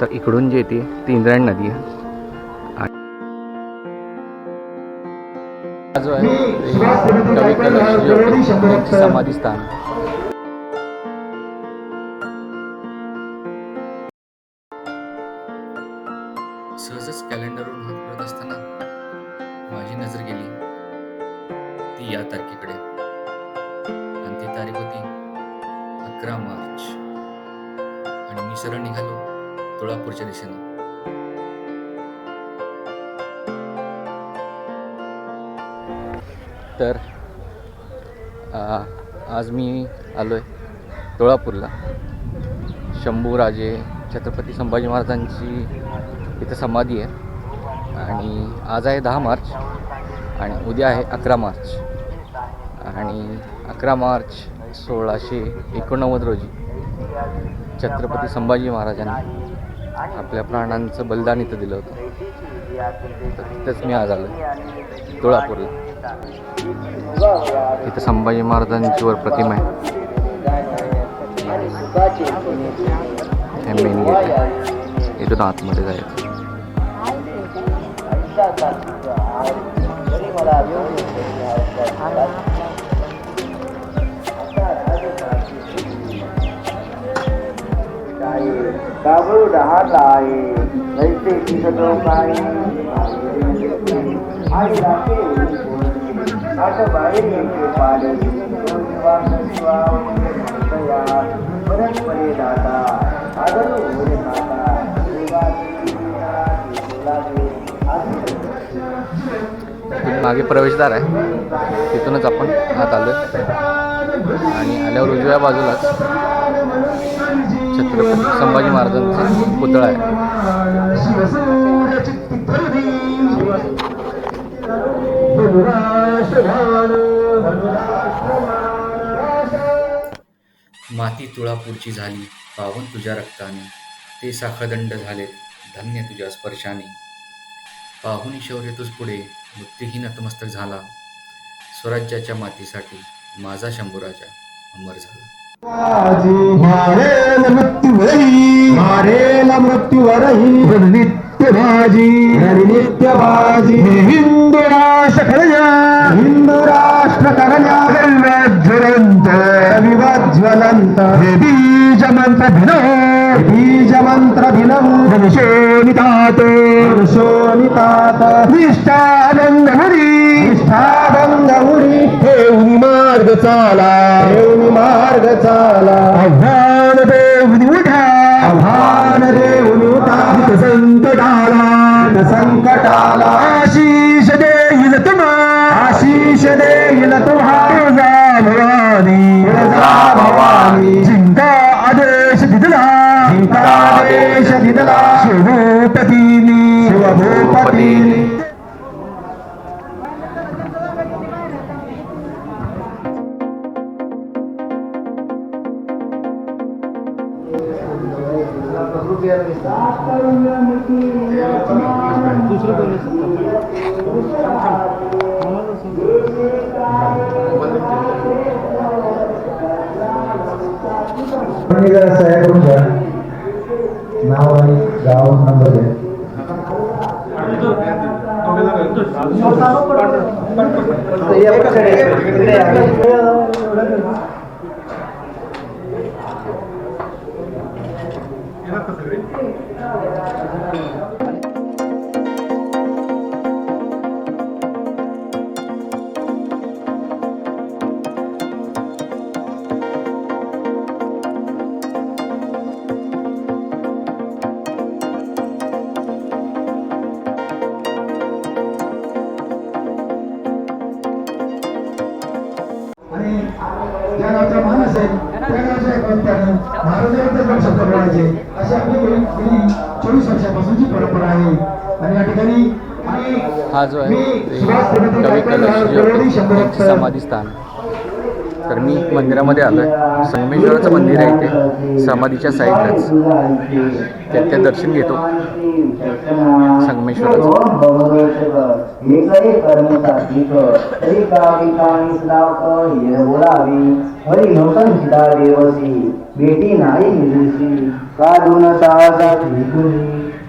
तर इकडून जी येते ती इंद्रायणी नदी. आहे जो आहे कवी समाधी स्थान. तुळापूरच्या तर आ, आज मी आलो आहे तुळापूरला शंभूराजे छत्रपती संभाजी महाराजांची इथं समाधी आहे. आणि आज आहे दहा मार्च आणि उद्या आहे अकरा मार्च. आणि अकरा मार्च सोळाशे एकोणनव्वद रोजी छत्रपती संभाजी महाराजांनी आपल्या प्राणांचं बलिदान इथं दिलं होतं. तर तिथंच मी आज आलो तुळापूरला. इथं संभाजी महाराजांची वर प्रतिमा आहे. हे मेन गेट आहे. इथून आतमध्ये जायचं. काबू डहाता आहे कैसे दिसतो काय आई राखे आठ बाहेर येते पाणी परस्परे दाता आदर. होणे खाता मागे प्रवेशद्वार आहे. तिथूनच आपण आत आलो आणि आल्यावर उजव्या बाजूलाच छत्रपती संभाजी महाराजांचा पुतळा आहे. माती तुळापूरची झाली पावन तुझ्या रक्ताने. ते साखळदंड झालेत धन्य तुझ्या स्पर्शाने. पाहुणी शौर्य तुझ पुढे मृत्यूही नतमस्तक झाला. स्वराज्याच्या मातीसाठी माझा शंभूराजा अमर झाला. मारेल मृत्यूवरही. मारेल मृत्यूवरही. नित्य भाजी नित्य भाजी हिंदू राष्ट्र करजा हिंदू राष्ट्र करजा ज्वलंत विवज्वलंत हे बीज मंत्र भिनो बीज मंत्र भिनम शोनितात शोनितात निष्ठानंद निष्ठानंद चाला. ठेवून मार्ग चाला. आव्हान देऊन उठा. आव्हान देऊन उठा. संकटाला. संकटाला. आणि जरा सह्या करून घ्या नाव आणि गाव बोलायचे अशी आपली गेली. चोवीस वर्षापासूनची परंपरा आहे. आणि या ठिकाणी हा जो आहे कवी वर्ष समाधी स्थान. तर मी मंदिरामध्ये आलो आहे संगमेश्वराचं मंदिर आहे इथे. समाधीच्या साईडलाच. त्यात ते दर्शन घेतो. संगमेश्वराचं. एकही नाही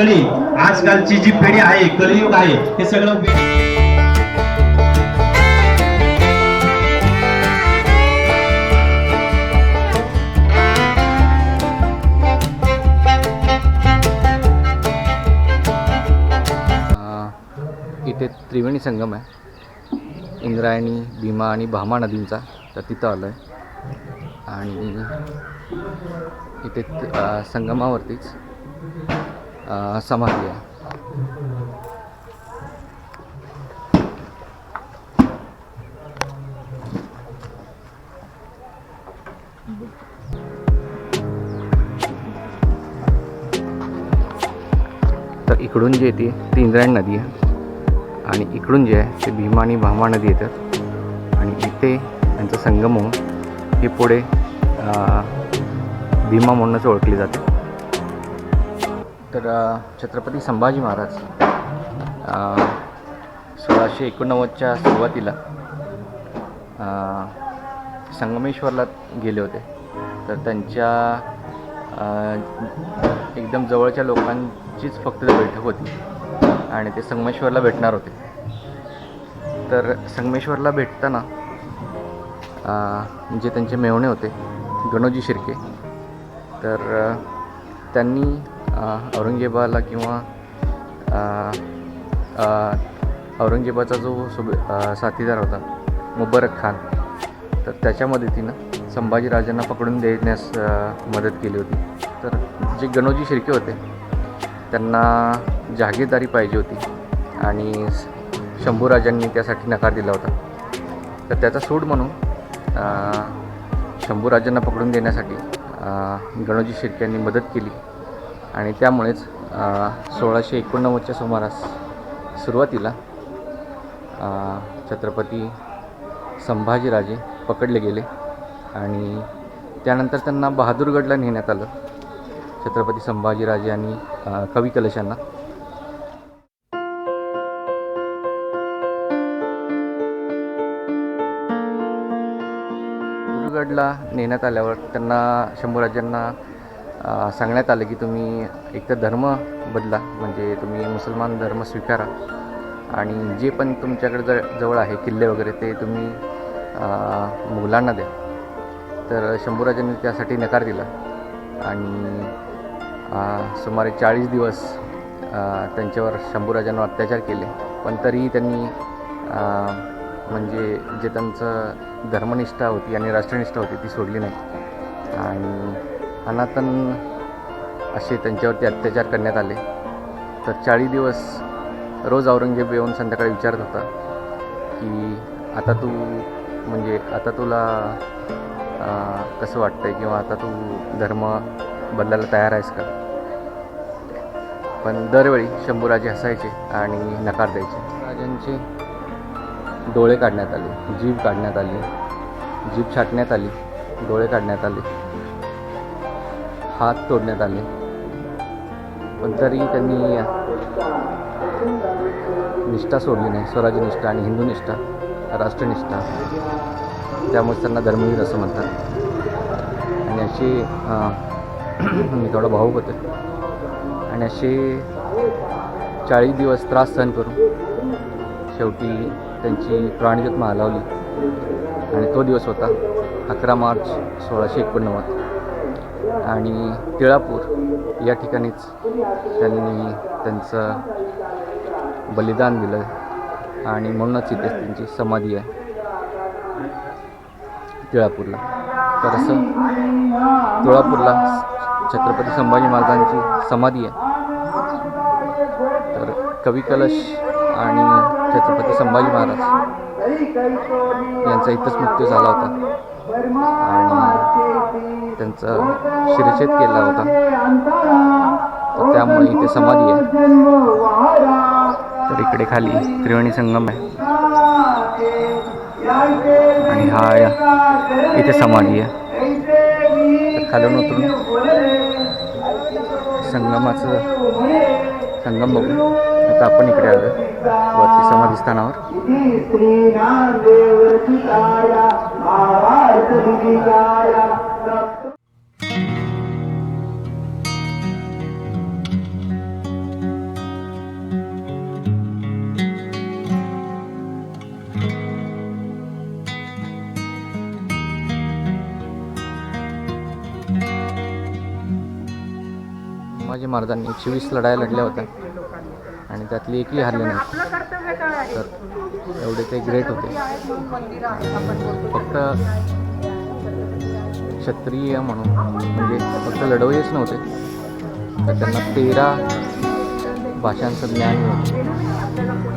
सगळी आजकालची जी पिढी आहे कलियुग आहे हे सगळं इथे त्रिवेणी संगम आहे. इंद्रायणी भीमा आणि भामा नदींचा तर तिथं आलं आहे आणि इथे संगमावरतीच समाधी आहे. तर इकडून जे येते ती इंद्रायण नदी आहे आणि इकडून जे आहे ते भीमा आणि भामा नदी येतात. आणि इथे त्यांचा संगम होऊन हे पुढे भीमा म्हणूनच ओळखली जाते. तर छत्रपती संभाजी महाराज सोळाशे एकोणनव्वदच्या सुरुवातीला संगमेश्वरला गेले होते. तर त्यांच्या एकदम जवळच्या लोकांचीच फक्त बैठक होती आणि ते संगमेश्वरला भेटणार होते. तर संगमेश्वरला भेटताना जे त्यांचे मेवणे होते गणोजी शिर्के तर त्यांनी औरंगजेबाला किंवा औरंगजेबाचा जो सुबे साथीदार होता मुबरक खान तर त्याच्या मदतीनं संभाजीराजांना पकडून देण्यास मदत केली होती. तर जे गणोजी शिर्के होते त्यांना जहागीरदारी पाहिजे होती आणि शंभूराजांनी त्यासाठी नकार दिला होता. तर त्याचा सूड म्हणून शंभूराजांना पकडून देण्यासाठी गणोजी शिर्के यांनी मदत केली. आणि त्यामुळेच सोळाशे एकोणनव्वदच्या सुमारास सुरुवातीला छत्रपती संभाजीराजे पकडले गेले. आणि त्यानंतर त्यांना बहादूरगडला नेण्यात आलं छत्रपती संभाजीराजे आणि कवी कलशांना. बहादूरगडला नेण्यात आल्यावर त्यांना शंभूराजांना राज्यांना सांगण्यात आलं की तुम्ही एकतर धर्म बदला म्हणजे तुम्ही मुसलमान धर्म स्वीकारा. आणि जे पण तुमच्याकडे ज जवळ आहे किल्ले वगैरे ते तुम्ही मुलांना मुघलांना द्या. तर शंभूराजांनी त्यासाठी नकार दिला. आणि सुमारे चाळीस दिवस त्यांच्यावर शंभूराजांवर अत्याचार केले. पण तरीही त्यांनी म्हणजे जे त्यांचं धर्मनिष्ठा होती आणि राष्ट्रनिष्ठा होती ती सोडली नाही. आणि अनातन असे त्यांच्यावरती अत्याचार करण्यात आले. तर चाळीस दिवस रोज औरंगजेब येऊन संध्याकाळी विचारत होता की आता तू म्हणजे आता तुला कसं वाटतंय किंवा आता तू धर्म बदलायला तयार आहेस का? पण दरवेळी शंभूराजे हसायचे आणि नकार द्यायचे. राजांचे डोळे काढण्यात आले जीभ काढण्यात आली जीभ छाटण्यात आली डोळे काढण्यात आले. हात तोडण्यात आले. पण तरी त्यांनी निष्ठा सोडली नाही. स्वराज्य निष्ठा आणि हिंदू निष्ठा राष्ट्रनिष्ठा त्यामुळे त्यांना धर्मवीर असं म्हणतात. आणि अशी मी थोडा भाऊक होते. आणि असे चाळीस दिवस त्रास सहन करून शेवटी त्यांची प्राणज्योत मालावली आणि तो दिवस होता अकरा मार्च सोळाशे एकोणनव्वद. आणि तिळापूर या ठिकाणीच त्यांनी त्यांचं बलिदान दिलं आणि म्हणूनच इथे त्यांची समाधी आहे. तिळापूरला. तर असं तुळापूरला छत्रपती संभाजी महाराजांची समाधी आहे. तर कवी कलश आणि छत्रपती संभाजी महाराज यांचा इथंच मृत्यू झाला होता. आणि त्यांचा शिरछेद केला होता. तर त्यामुळे इथे समाधी आहे. तर इकडे खाली त्रिवेणी संगम आहे. आणि हा या- इथे समाधी आहे. तर खालून उतरून संगमाचं संगम बघू. आता आपण इकडे आलो वरती समाधी स्थानावर. शिवाजी महाराजांनी एकशे वीस लढाया लढल्या होत्या. आणि त्यातली एकही हरली नाही. तर एवढे ते ग्रेट होते. फक्त क्षत्रिय म्हणून म्हणजे फक्त लढवयेच नव्हते. तर त्यांना तेरा भाषांचं ज्ञान मिळतं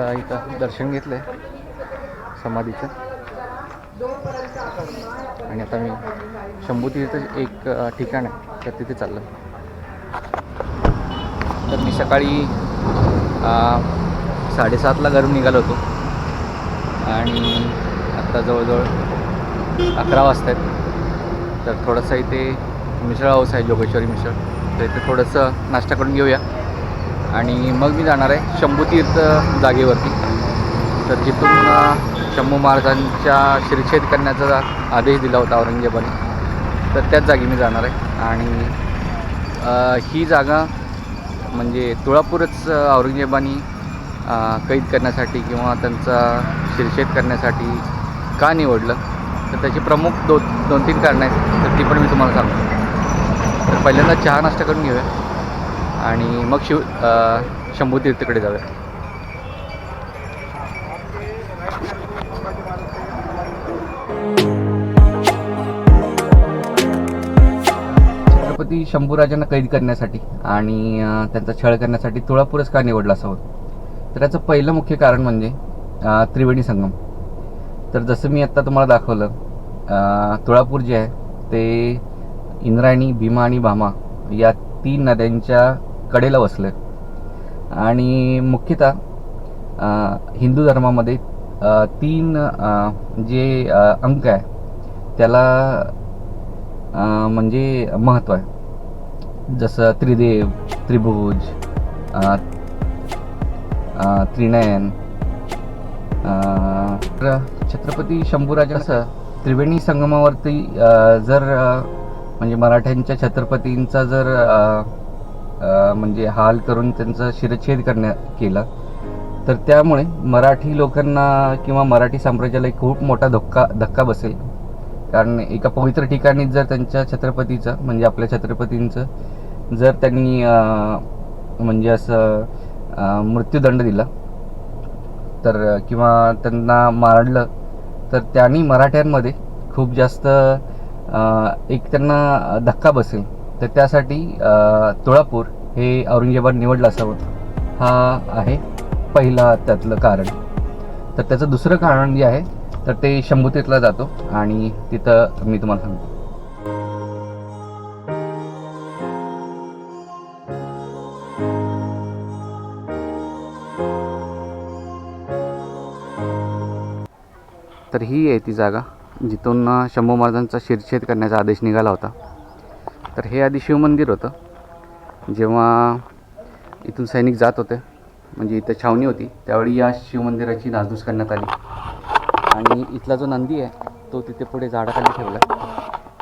आता इथं दर्शन घेतलं आहे समाधीचं. आणि आता मी शंभूतीर्थ एक ठिकाण आहे तर तिथे चाललं तर मी सकाळी साडेसातला घरून निघालो होतो. आणि आत्ता जवळजवळ अकरा वाजता आहेत तर थोडंसं इथे मिसळ हाऊस आहे जोगेश्वरी मिसळ. तर इथे थोडंसं नाश्ता करून घेऊया. आणि मग मी जाणार आहे शंभूतीर्थ जागेवरती. तर जिथून शंभू महाराजांच्या शिरछेद करण्याचा आदेश दिला होता औरंगजेबाने. तर त्याच जागी मी जाणार आहे. आणि ही जागा म्हणजे तुळापूरच औरंगजेबानी औरंगजेबाने कैद करण्यासाठी किंवा त्यांचा शिरछेद करण्यासाठी का निवडलं? तर त्याची प्रमुख दो दोन तीन कारणं आहेत तर ती पण मी तुम्हाला सांगतो. तर पहिल्यांदा चहा नाश्ता करून घेऊया. आणि मग शिव शंभू तीर्थकडे जाऊया. छत्रपती शंभूराजांना कैद करण्यासाठी आणि त्यांचा छळ करण्यासाठी तुळापूरच का निवडला असावं. तर याचं पहिलं मुख्य कारण म्हणजे त्रिवेणी संगम. तर जसं मी आत्ता तुम्हाला दाखवलं तुळापूर जे आहे ते इंद्रायणी भीमा आणि भामा या तीन नद्यांच्या कडेला वसलं. आणि मुख्यतः हिंदू धर्मामध्ये तीन जे अंक आहे त्याला म्हणजे महत्त्व आहे. जसं त्रिदेव त्रिभुज त्रिनयन तर छत्रपती शंभूराजा असं त्रिवेणी संगमावरती जर म्हणजे मराठ्यांच्या छत्रपतींचा जर म्हणजे हाल करून त्यांचा शिरच्छेद करण्या केला. तर त्यामुळे मराठी लोकांना किंवा मराठी साम्राज्याला एक खूप मोठा धक्का धक्का बसेल. कारण एका पवित्र ठिकाणी जर त्यांच्या छत्रपतीचं म्हणजे आपल्या छत्रपतींचं जर त्यांनी म्हणजे असं मृत्यूदंड दिला तर किंवा त्यांना मारलं तर त्यांनी मराठ्यांमध्ये खूप जास्त एक त्यांना धक्का बसेल. तर त्यासाठी तुळापूर हे औरंगाबाद निवडलं असावं हा आहे पहिला त्यातलं कारण. तर त्याचं दुसरं कारण जे आहे तर ते शंभूतीर्थला जातो आणि तिथं मी तुम्हाला सांगतो. तर ही आहे ती जागा जिथून शंभू महाराजांचा शिरछेद करण्याचा आदेश निघाला होता. तर हे आधी शिवमंदिर होतं. जेव्हा इथून सैनिक जात होते म्हणजे इथं छावणी होती त्यावेळी या शिवमंदिराची नासधूस करण्यात आली. आणि इथला जो नंदी आहे तो तिथे पुढे झाडाखाली ठेवला.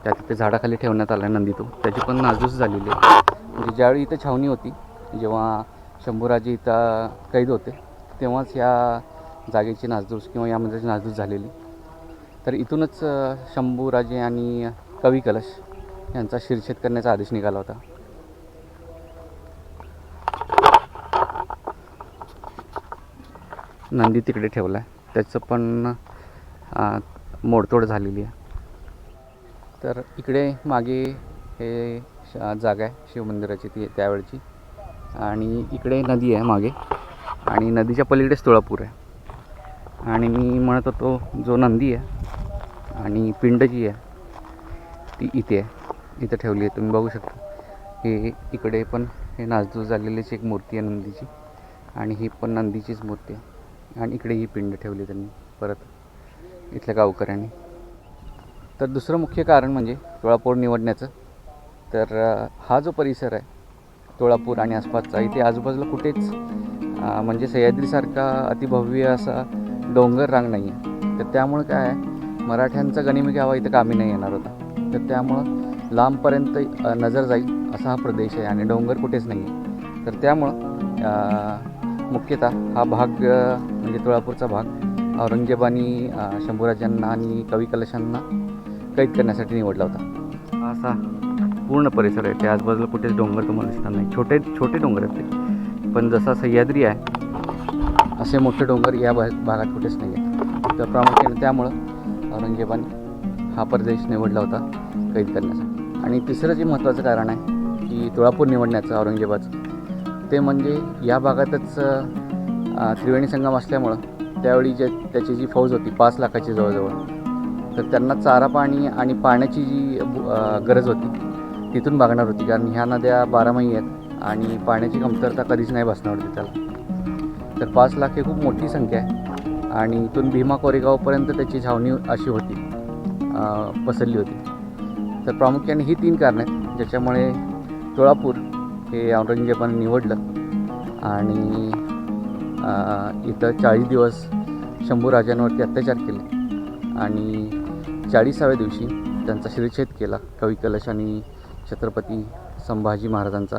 त्या तिथे झाडाखाली ठेवण्यात आला नंदी तो त्याची पण नासधूस झालेली आहे. म्हणजे ज्यावेळी इथं छावणी होती जेव्हा शंभूराजे इथं कैद होते तेव्हाच या जागेची नासधूस किंवा या मंदिराची नासधूस झालेली. तर इथूनच शंभूराजे आणि कवी कलश यांचा शिरछेद करण्याचा आदेश निघाला होता. नंदी तिकडे ठेवला आहे त्याचं पण मोडतोड झालेली आहे. तर इकडे मागे हे श- जागा आहे शिवमंदिराची ती त्यावेळची. आणि इकडे नदी आहे मागे. आणि नदीच्या पलीकडेच तुळापूर आहे. आणि मी म्हणत होतो जो नंदी आहे आणि पिंड जी आहे ती इथे आहे. इथं ठेवली आहे. तुम्ही बघू शकता. हे इकडे पण हे नाजदूर झालेलीच एक मूर्ती आहे नंदीची. आणि ही पण नंदीचीच मूर्ती आहे. आणि इकडे ही पिंड ठेवली त्यांनी. परत इथल्या गावकऱ्यांनी. तर दुसरं मुख्य कारण म्हणजे तुळापूर निवडण्याचं. तर हा जो परिसर आहे तुळापूर आणि आसपासचा इथे आजूबाजूला कुठेच म्हणजे सह्याद्रीसारखा अतिभव्य असा डोंगर रांग नाही आहे तर त्यामुळं काय आहे मराठ्यांचा गणिमी गावा इथं कामी नाही येणार होता. तर त्यामुळं लांबपर्यंत नजर जाईल असा हा प्रदेश आहे आणि डोंगर कुठेच नाही आहे तर त्यामुळं मुख्यतः हा भाग म्हणजे तुळापूरचा भाग औरंगजेबानी शंभूराजांना आणि कवी कलशांना कैद करण्यासाठी निवडला होता. असा पूर्ण परिसर आहे. त्या आजूबाजूला कुठेच डोंगर तुम्हाला दिसणार नाही. छोटे छोटे डोंगर आहेत ते. पण जसा सह्याद्री आहे असे मोठे डोंगर या भा भागात कुठेच नाही आहेत तर प्रामुख्याने त्यामुळं औरंगजेबाने हा प्रदेश निवडला होता कैद करण्यासाठी. आणि तिसरं जे महत्त्वाचं कारण आहे की तुळापूर निवडण्याचं औरंगजेबाचं ते म्हणजे या भागातच त्रिवेणी संगम असल्यामुळं त्यावेळी जे त्याची जी फौज होती पाच लाखाची जवळजवळ तर त्यांना चारा पाणी आणि पाण्याची जी गरज होती तिथून भागणार होती. कारण ह्या नद्या बारामाही आहेत आणि पाण्याची कमतरता कधीच नाही बसणार होती त्याला. तर पाच लाख ही खूप मोठी संख्या आहे आणि इथून भीमा कोरेगावपर्यंत त्याची छावणी अशी होती पसरली होती. तर प्रामुख्याने ही तीन कारणं आहेत ज्याच्यामुळे तुळापूर हे औरंगजेबाने निवडलं. आणि इथं चाळीस दिवस शंभू राजांवरती अत्याचार केले. आणि चाळीसाव्या दिवशी त्यांचा शिरच्छेद केला कवी कलश आणि छत्रपती संभाजी महाराजांचा.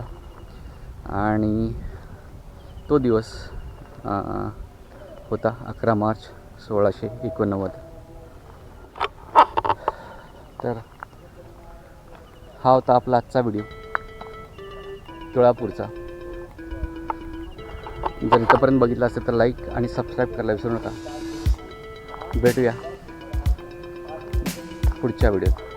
आणि तो दिवस होता अकरा मार्च सोळाशे एकोणनव्वद. तर हा होता आपला आजचा व्हिडिओ तुळापूरचा. जर इथंपर्यंत बघितलं असेल तर लाईक आणि सबस्क्राईब करायला विसरू नका. भेटूया पुढच्या व्हिडिओत